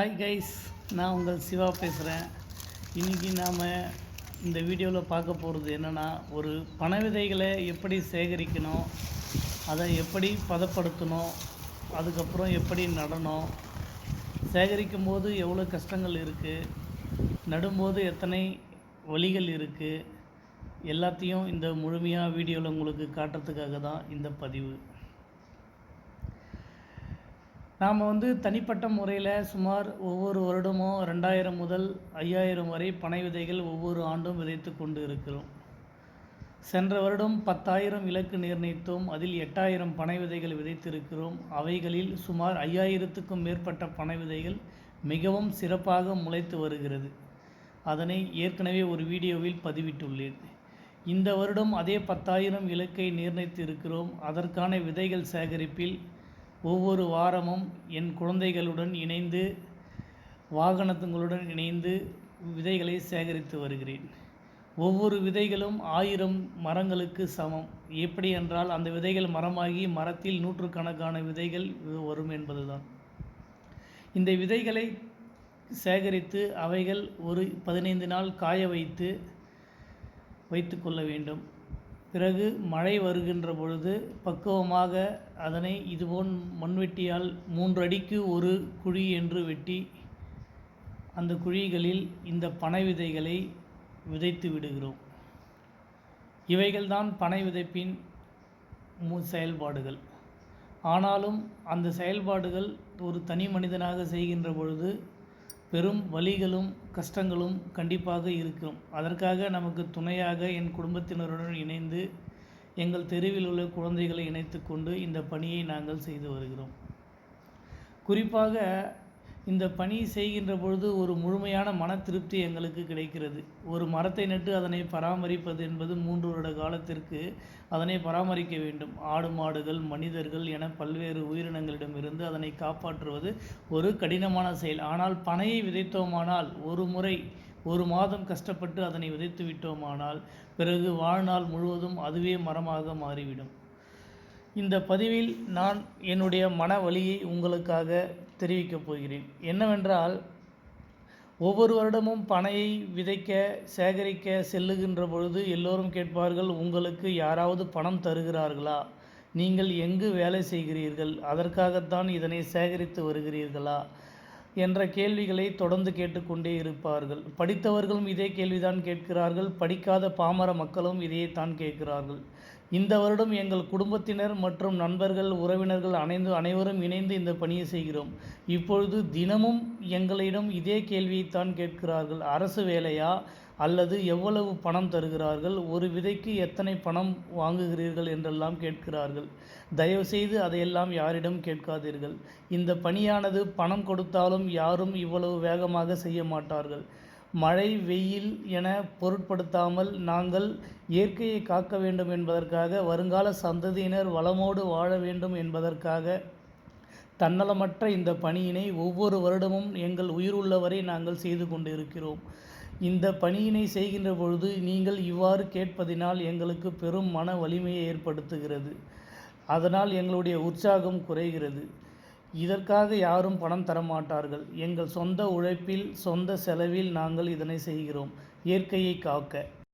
Hi guys நான் உங்கள் சிவா பேசுகிறேன் இன்றைக்கி நாம் இந்த வீடியோவில் பார்க்க போகிறது என்னென்னா ஒரு பண விதைகளை எப்படி சேகரிக்கணும் அதை எப்படி பதப்படுத்தணும் அதுக்கப்புறம் எப்படி நடணும் சேகரிக்கும் போது எவ்வளோ கஷ்டங்கள் இருக்குது நடும்போது எத்தனை வழிகள் இருக்குது எல்லாத்தையும் இந்த முழுமையாக வீடியோவில் உங்களுக்கு காட்டுறதுக்காக தான் இந்த பதிவு. நாம் வந்து தனிப்பட்ட முறையில் சுமார் ஒவ்வொரு வருடமும் ரெண்டாயிரம் முதல் ஐயாயிரம் வரை பனை விதைகள் ஒவ்வொரு ஆண்டும் விதைத்து கொண்டு இருக்கிறோம். சென்ற வருடம் பத்தாயிரம் இலக்கு நிர்ணயித்தோம். அதில் எட்டாயிரம் பனை விதைகள் விதைத்திருக்கிறோம். அவைகளில் சுமார் ஐயாயிரத்துக்கும் மேற்பட்ட பனை விதைகள் மிகவும் சிறப்பாக முளைத்து வருகிறது. அதனை ஏற்கனவே ஒரு வீடியோவில் பதிவிட்டுள்ளேன். இந்த வருடம் அதே பத்தாயிரம் இலக்கை நிர்ணயித்து இருக்கிறோம் அதற்கான விதைகள் சேகரிப்பில் ஒவ்வொரு வாரமும் என் குழந்தைகளுடன் இணைந்து வாகனத்துங்களுடன் இணைந்து விதைகளை சேகரித்து வருகிறேன். ஒவ்வொரு விதைகளும் ஆயிரம் மரங்களுக்கு சமம். எப்படி என்றால் அந்த விதைகள் மரமாகி மரத்தில் நூற்றுக்கணக்கான விதைகள் வரும் என்பதுதான். இந்த விதைகளை சேகரித்து அவைகள் ஒரு பதினைந்து நாள் காய வைத்து வைத்து கொள்ள வேண்டும். பிறகு மழை வருகின்ற பொழுது பக்குவமாக அதனை இதுபோன் மண்வெட்டியால் மூன்று அடிக்கு ஒரு குழி என்று வெட்டி அந்த குழிகளில் இந்த பனை விதைகளை விதைத்து விடுகிறோம். இவைகள்தான் பனை விதைப்பின் மு செயல்பாடுகள். ஆனாலும் அந்த செயல்பாடுகள் ஒரு தனி மனிதனாக செய்கின்ற பொழுது பெரும் வலிகளும் கஷ்டங்களும் கண்டிப்பாக இருக்கும். அதற்காக நமக்கு துணையாக என் குடும்பத்தினருடன் இணைந்து எங்கள் தெருவில் உள்ள குழந்தைகளை இணைத்து கொண்டு இந்த பணியை நாங்கள் செய்து வருகிறோம். குறிப்பாக இந்த பணி செய்கின்ற பொழுது ஒரு முழுமையான மன திருப்தி எங்களுக்கு கிடைக்கிறது. ஒரு மரத்தை நட்டு அதனை பராமரிப்பது என்பது மூன்று வருட காலத்திற்கு அதனை பராமரிக்க வேண்டும். ஆடு மாடுகள் மனிதர்கள் என பல்வேறு உயிரினங்களிடமிருந்து அதனை காப்பாற்றுவது ஒரு கடினமான செயல். ஆனால் பனையை விதைத்தோமானால் ஒரு முறை ஒரு மாதம் கஷ்டப்பட்டு அதனை விதைத்து விட்டோமானால் பிறகு வாழ்நாள் முழுவதும் அதுவே மரமாக மாறிவிடும். இந்த பதிவில் நான் என்னுடைய மன வலியை உங்களுக்காக தெரிவிக்கப் போகிறேன். என்னவென்றால் ஒவ்வொரு வருடமும் பனையை விதைக்க சேகரிக்க செல்லுகின்ற பொழுது எல்லோரும் கேட்பார்கள் உங்களுக்கு யாராவது பணம் தருகிறார்களா? நீங்கள் எங்கு வேலை செய்கிறீர்கள்? அதற்காகத்தான் இதனை சேகரித்து வருகிறீர்களா? என்ற கேள்விகளை தொடர்ந்து கேட்டுக்கொண்டே இருப்பார்கள். படித்தவர்களும் இதே கேள்விதான் கேட்கிறார்கள். படிக்காத பாமர மக்களும் இதையே தான் கேட்கிறார்கள். இந்த வருடம் எங்கள் குடும்பத்தினர் மற்றும் நண்பர்கள் உறவினர்கள் அனைந்து அனைவரும் இணைந்து இந்த பணியை செய்கிறோம். இப்பொழுது தினமும் எங்களிடம் இதே கேள்வியைத்தான் கேட்கிறார்கள். அரசு வேலையா? அல்லது எவ்வளவு பணம் தருகிறார்கள்? ஒரு விதைக்கு எத்தனை பணம் வாங்குகிறீர்கள்? என்றெல்லாம் கேட்கிறார்கள். தயவுசெய்து அதையெல்லாம் யாரிடம் கேட்காதீர்கள். இந்த பணியானது பணம் கொடுத்தாலும் யாரும் இவ்வளவு வேகமாக செய்ய மாட்டார்கள். மழை வெயில் என பொருட்படுத்தாமல் நாங்கள் இயற்கையை காக்க வேண்டும் என்பதற்காக வருங்கால சந்ததியினர் வளமோடு வாழ வேண்டும் என்பதற்காக தன்னலமற்ற இந்த பணியினை ஒவ்வொரு வருடமும் எங்கள் உயிருள்ளவரை நாங்கள் செய்து கொண்டு இருக்கிறோம் இந்த பணியினை செய்கின்ற பொழுது நீங்கள் இவ்வாறு கேட்பதினால் எங்களுக்கு பெரும் மன வலிமையை ஏற்படுத்துகிறது. அதனால் எங்களுடைய உற்சாகம் குறைகிறது. இதற்காக யாரும் பணம் தரமாட்டார்கள். எங்கள் சொந்த உழைப்பில் சொந்த செலவில் நாங்கள் இதனை செய்கிறோம். இயற்கையை காக்க.